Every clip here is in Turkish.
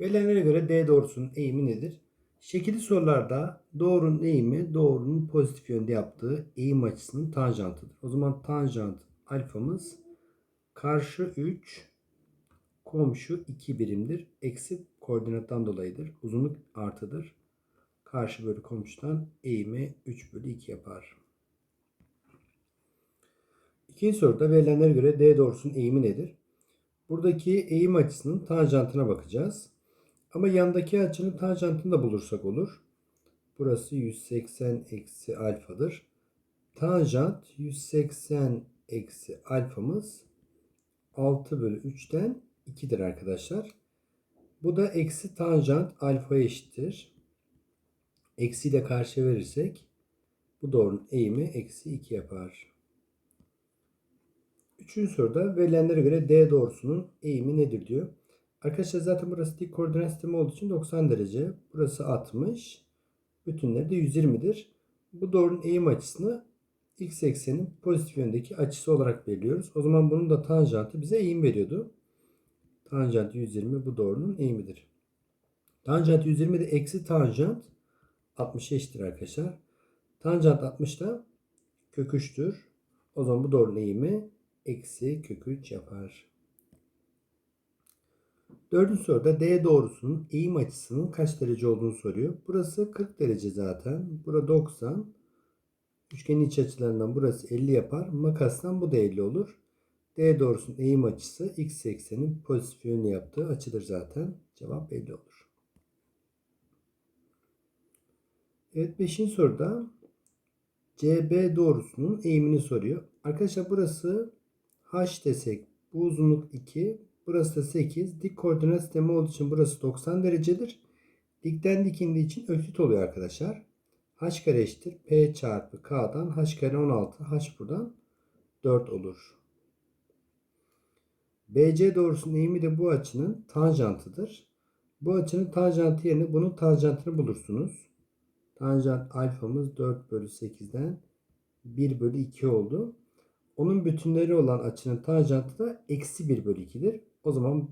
Verilenlere göre D doğrusunun eğimi nedir? Şekilli sorularda doğrunun eğimi doğrunun pozitif yönde yaptığı eğim açısının tanjantıdır. O zaman tanjant alfamız karşı 3 komşu 2 birimdir. Eksi koordinattan dolayıdır. Uzunluk artıdır. Karşı bölü komşudan eğimi 3 bölü 2 yapar. İkinci soruda verilenlere göre D doğrusunun eğimi nedir? Buradaki eğim açısının tanjantına bakacağız. Ama yandaki açının tanjantını da bulursak olur. Burası 180 eksi alfadır. Tanjant 180 eksi alfamız 6 bölü 3'ten 2'dir arkadaşlar. Bu da eksi tanjant alfaya eşittir. Eksiyle karşı verirsek bu doğrunun eğimi eksi 2 yapar. Üçüncü soruda verilenlere göre D doğrusunun eğimi nedir diyor. Arkadaşlar zaten burası dik koordinat sistemi olduğu için 90 derece. Burası 60. Bütünleri de 120'dir. Bu doğrunun eğim açısını x eksenin pozitif yöndeki açısı olarak belirliyoruz. O zaman bunun da tanjantı bize eğim veriyordu. Tanjant 120 bu doğrunun eğimidir. Tanjant 120 de eksi tanjant 60 eşittir arkadaşlar. Tanjant 60 da kök 3'tür. O zaman bu doğrunun eğimi eksi kök 3 yapar. Dördüncü soruda D doğrusunun eğim açısının kaç derece olduğunu soruyor. Burası 40 derece zaten. Bura 90. Üçgenin iç açılarından burası 50 yapar. Makastan bu da 50 olur. D doğrusunun eğim açısı x eksenin pozitif yönlü yaptığı açıdır zaten. Cevap 50 olur. Evet 5. soruda CB doğrusunun eğimini soruyor. Arkadaşlar burası h desek bu uzunluk 2 burası da 8. Dik koordinat sistemi olduğu için burası 90 derecedir. Dikten dikindiği için öklit oluyor arkadaşlar. h kare eşittir p çarpı k'dan h kare 16 h buradan 4 olur. BC doğrusunun eğimi de bu açının tanjantıdır. Bu açının tanjantı yerine bunun tanjantını bulursunuz. Tanjant alfamız 4 bölü 8'den 1 bölü 2 oldu. Onun bütünleri olan açının tanjantı da eksi 1 bölü 2'dir. O zaman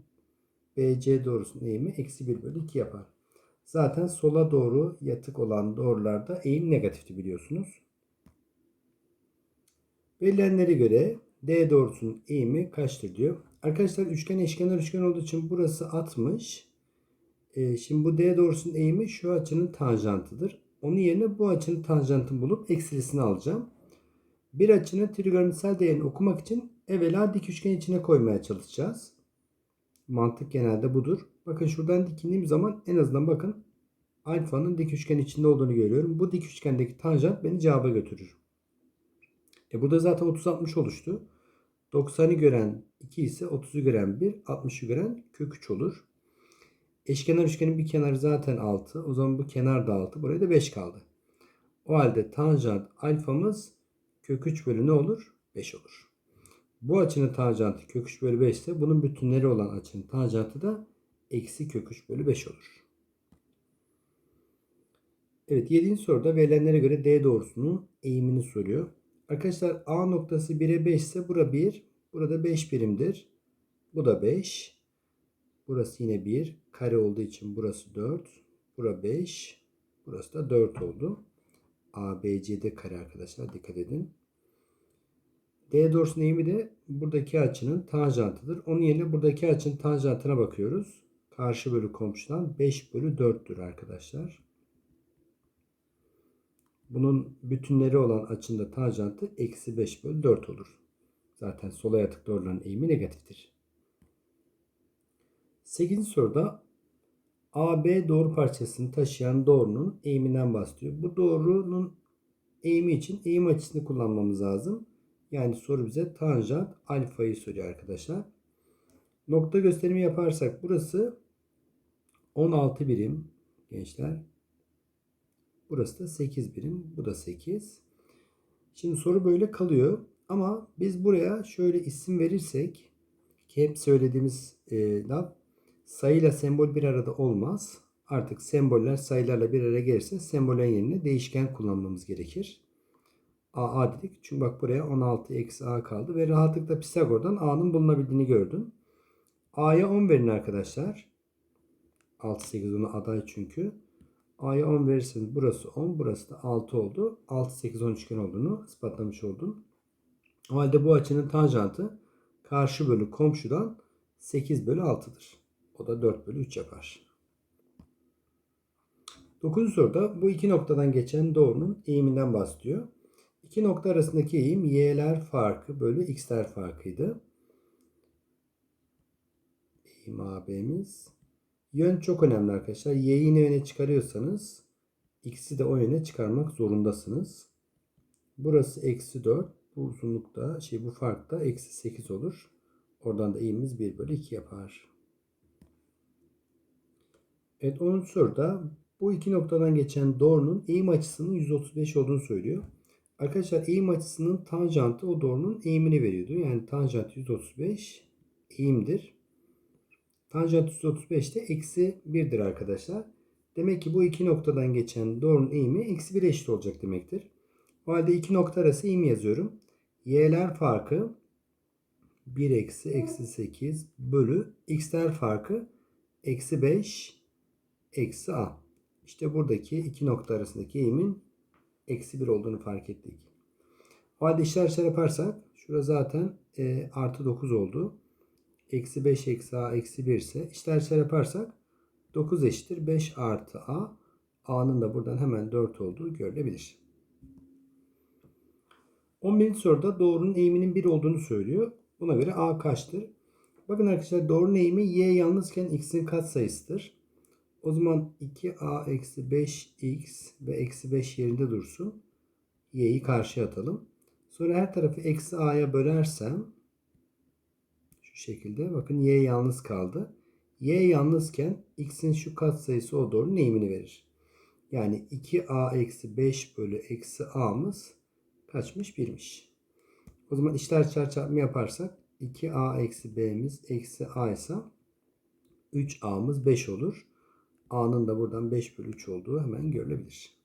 BC doğrusunun eğimi eksi 1 bölü 2 yapar. Zaten sola doğru yatık olan doğrularda eğim negatifti biliyorsunuz. Verilenlere göre D doğrusunun eğimi kaçtır diyor. Arkadaşlar üçgen eşkenar üçgen olduğu için burası 60. Ee, şimdi bu D doğrusunun eğimi şu açının tanjantıdır. Onun yerine bu açının tanjantını bulup eksilisini alacağım. Bir açının trigonometrisel değerini okumak için evvela dik üçgen içine koymaya çalışacağız. Mantık genelde budur. Bakın şuradan dikindiğim zaman en azından bakın alfanın dik üçgen içinde olduğunu görüyorum. Bu dik üçgendeki tanjant beni cevaba götürür. E burada zaten 30-60 oluştu. 90'ı gören 2 ise 30'u gören 1, 60'ı gören kök 3 olur. Eşkenar üçgenin bir kenarı zaten 6. O zaman bu kenar da 6. Buraya da 5 kaldı. O halde tanjant alfamız kök 3 bölü ne olur? 5 olur. Bu açının tanjantı kök 3 bölü 5 ise bunun bütünleri olan açının tanjantı da eksi kök 3 bölü 5 olur. Evet 7. soruda verilenlere göre D doğrusunun eğimini soruyor. Arkadaşlar A noktası 1'e 5 ise bura 1. Burada 5 birimdir. Bu da 5. Burası yine 1. Kare olduğu için burası 4. Bura 5. Burası da 4 oldu. A, B, C de kare arkadaşlar. Dikkat edin. D doğrusunun eğimi de buradaki açının tanjantıdır. Onun yerine buradaki açının tanjantına bakıyoruz. Karşı bölü komşudan 5 bölü 4'tür arkadaşlar. Bunun bütünleri olan açında tanjantı eksi 5 bölü 4 olur. Zaten sola yatık doğruların eğimi negatiftir. 8. soruda AB doğru parçasını taşıyan doğrunun eğiminden bahsediyor. Bu doğrunun eğimi için eğim açısını kullanmamız lazım. Yani soru bize tanjant alfayı soruyor arkadaşlar. Nokta gösterimi yaparsak burası 16 birim gençler. Burası da 8 birim. Bu da 8. Şimdi soru böyle kalıyor. Ama biz buraya şöyle isim verirsek ki hep söylediğimiz e, laf sayıyla sembol bir arada olmaz. Artık semboller sayılarla bir araya gelirse sembolün yerine değişken kullanmamız gerekir. A, A dedik. Çünkü bak buraya 16 eksi A kaldı. Ve rahatlıkla Pisagor'dan A'nın bulunabildiğini gördün. A'ya 10 verin arkadaşlar. 6, 8, 10'a aday çünkü. A'ya 10 verirseniz burası 10, burası da 6 oldu. 6, 8, 10 üçgen olduğunu ispatlamış oldun. O halde bu açının tanjantı karşı bölü komşudan 8 bölü 6'dır. O da 4 bölü 3 yapar. 9. soruda bu iki noktadan geçen doğrunun eğiminden bahsediyor. İki nokta arasındaki eğim y'ler farkı bölü x'ler farkıydı. Eğim AB'miz. Yön çok önemli arkadaşlar. Y'yi ne yöne çıkarıyorsanız x'i de o yöne çıkarmak zorundasınız. Burası eksi 4. Bu uzunlukta şey bu farkta eksi 8 olur. Oradan da eğimimiz 1 bölü 2 yapar. Evet 10. soruda bu iki noktadan geçen doğrunun eğim açısının 135 olduğunu söylüyor. Arkadaşlar eğim açısının tanjantı o doğrunun eğimini veriyordu. Yani tanjant 135 eğimdir. Tanjant 135 de eksi 1'dir arkadaşlar. Demek ki bu iki noktadan geçen doğrunun eğimi eksi 1 eşit olacak demektir. O halde iki nokta arası eğim yazıyorum. Y'ler farkı 1 eksi eksi 8 bölü x'ler farkı eksi 5 eksi a. İşte buradaki iki nokta arasındaki eğimin eksi 1 olduğunu fark ettik. O halde işler işler yaparsak şurada zaten e, artı 9 oldu. Eksi 5 eksi a eksi 1 ise işler işler yaparsak 9 eşittir 5 artı a. a'nın da buradan hemen 4 olduğu görülebilir. 11. soruda doğrunun eğiminin 1 olduğunu söylüyor. Buna göre a kaçtır? Bakın arkadaşlar doğrunun eğimi y yalnızken x'in katsayısıdır. O zaman 2a eksi 5x ve eksi 5 yerinde dursun. y'yi karşıya atalım. Sonra her tarafı eksi a'ya bölersem şu şekilde bakın y yalnız kaldı. y yalnızken x'in şu katsayısı o doğrunun eğimini verir. Yani 2a eksi 5 bölü eksi a'mız kaçmış? 1'miş. O zaman işler çarpımı yaparsak 2a eksi b'miz eksi a ise 3a'mız 5 olur. A'nın da buradan 5 bölü 3 olduğu hemen görülebilir.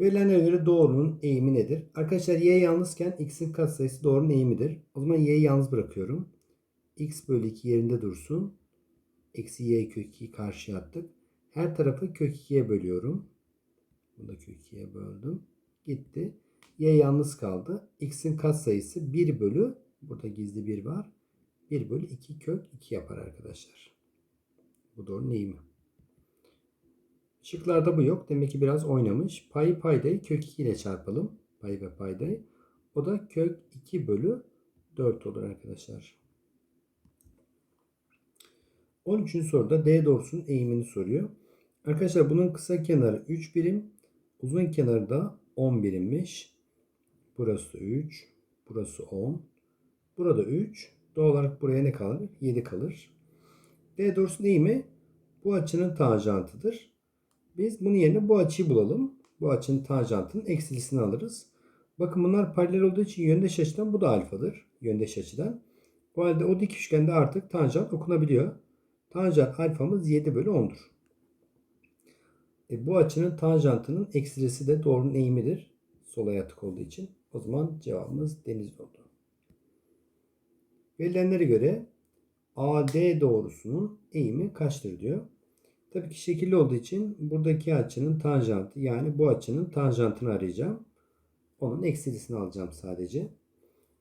Verilenlere göre doğrunun eğimi nedir? Arkadaşlar y yalnızken x'in katsayısı doğrunun eğimidir. O zaman y'yi yalnız bırakıyorum. x bölü 2 yerinde dursun. Eksi y kök 2'yi karşıya attık. Her tarafı kök 2'ye bölüyorum. Bunu da kök 2'ye böldüm. Gitti. y yalnız kaldı. x'in katsayısı 1 bölü burada gizli 1 var. 1 bölü 2 kök 2 yapar arkadaşlar. Bu doğru eğimi. Şıklarda bu yok. Demek ki biraz oynamış. Payı paydayı kök 2 ile çarpalım. Payı ve paydayı. O da kök 2 bölü 4 olur arkadaşlar. 13. soruda D doğrusunun eğimini soruyor. Arkadaşlar bunun kısa kenarı 3 birim. Uzun kenarı da 10 birimmiş. Burası 3. Burası 10. Burada 3. Doğal olarak buraya ne kalır? 7 kalır. D doğrusu değil mi? Bu açının tanjantıdır. Biz bunun yerine bu açıyı bulalım. Bu açının tanjantının eksilisini alırız. Bakın bunlar paralel olduğu için yöndeş açıdan bu da alfadır. Yöndeş açıdan. Bu halde o dik üçgende artık tanjant okunabiliyor. Tanjant alfamız 7 bölü 10'dur. E, bu açının tanjantının eksilisi de doğrunun eğimidir. Sola yatık olduğu için. O zaman cevabımız deniz oldu. Verilenlere göre AD doğrusunun eğimi kaçtır diyor. Tabii ki şekilli olduğu için buradaki açının tanjantı yani bu açının tanjantını arayacağım. Onun eksilisini alacağım sadece.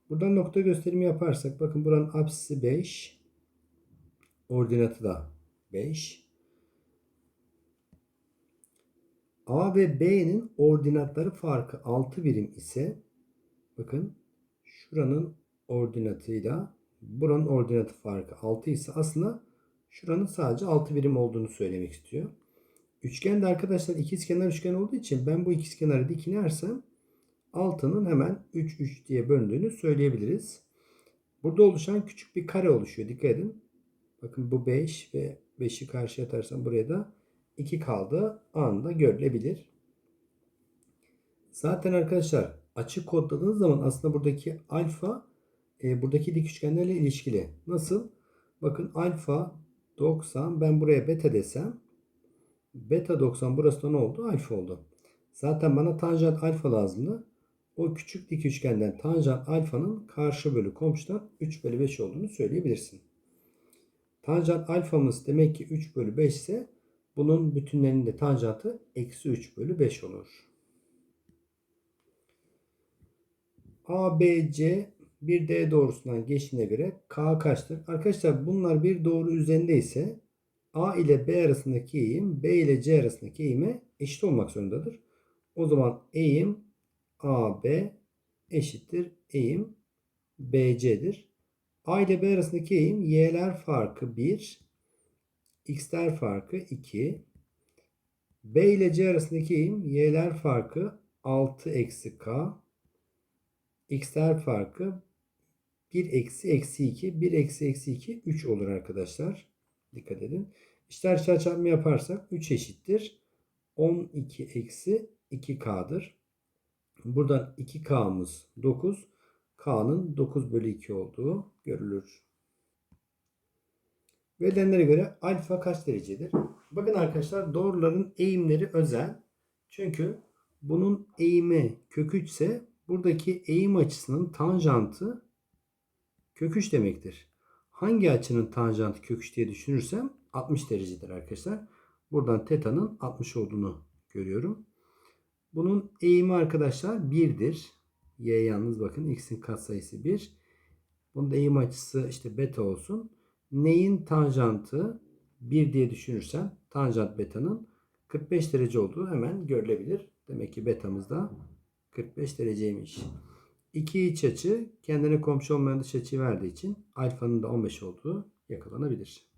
Buradan nokta gösterimi yaparsak bakın buranın apsisi 5. Ordinatı da 5. A ve B'nin ordinatları farkı 6 birim ise bakın şuranın ordinatıyla buranın ordinatı farkı 6 ise aslında şuranın sadece 6 birim olduğunu söylemek istiyor. Üçgende arkadaşlar ikizkenar üçgen olduğu için ben bu ikizkenarı dikinersem 6'nın hemen 3 3 diye bölündüğünü söyleyebiliriz. Burada oluşan küçük bir kare oluşuyor. Dikkat edin. Bakın bu 5 ve 5'i karşıya atarsam buraya da 2 kaldı. Anında görülebilir. Zaten arkadaşlar açı kodladığınız zaman aslında buradaki alfa e, buradaki dik üçgenlerle ilişkili. Nasıl? Bakın alfa 90 ben buraya beta desem beta 90 burası da ne oldu? Alfa oldu. Zaten bana tanjant alfa lazımdı. O küçük dik üçgenden tanjant alfanın karşı bölü komşudan 3 bölü 5 olduğunu söyleyebilirsin. Tanjant alfamız demek ki 3 bölü 5 ise bunun bütünlerinin de tanjantı eksi 3 bölü 5 olur. ABC bir D doğrusundan geçtiğine göre K kaçtır? Arkadaşlar bunlar bir doğru üzerindeyse A ile B arasındaki eğim B ile C arasındaki eğime eşit olmak zorundadır. O zaman eğim AB eşittir eğim BC'dir. A ile B arasındaki eğim y'ler farkı 1, x'ler farkı 2. B ile C arasındaki eğim y'ler farkı 6 eksi k. x'ler farkı 1 eksi eksi 2. 1 eksi eksi 2 3 olur arkadaşlar. Dikkat edin. İşler çarpma yaparsak 3 eşittir. 12 eksi 2k'dır. Buradan 2k'mız 9. K'nın 9 bölü 2 olduğu görülür. Verilenlere göre alfa kaç derecedir? Bakın arkadaşlar doğruların eğimleri özel. Çünkü bunun eğimi kök 3 ise buradaki eğim açısının tanjantı kök 3 demektir. Hangi açının tanjantı kök 3 diye düşünürsem 60 derecedir arkadaşlar. Buradan teta'nın 60 olduğunu görüyorum. Bunun eğimi arkadaşlar 1'dir. Y yalnız bakın x'in katsayısı 1. Bunun da eğim açısı işte beta olsun. Neyin tanjantı 1 diye düşünürsem tanjant betanın 45 derece olduğu hemen görülebilir. Demek ki betamız da 45 dereceymiş. İki iç açı kendine komşu olmayan dış açı verdiği için alfanın da 15 olduğu yakalanabilir.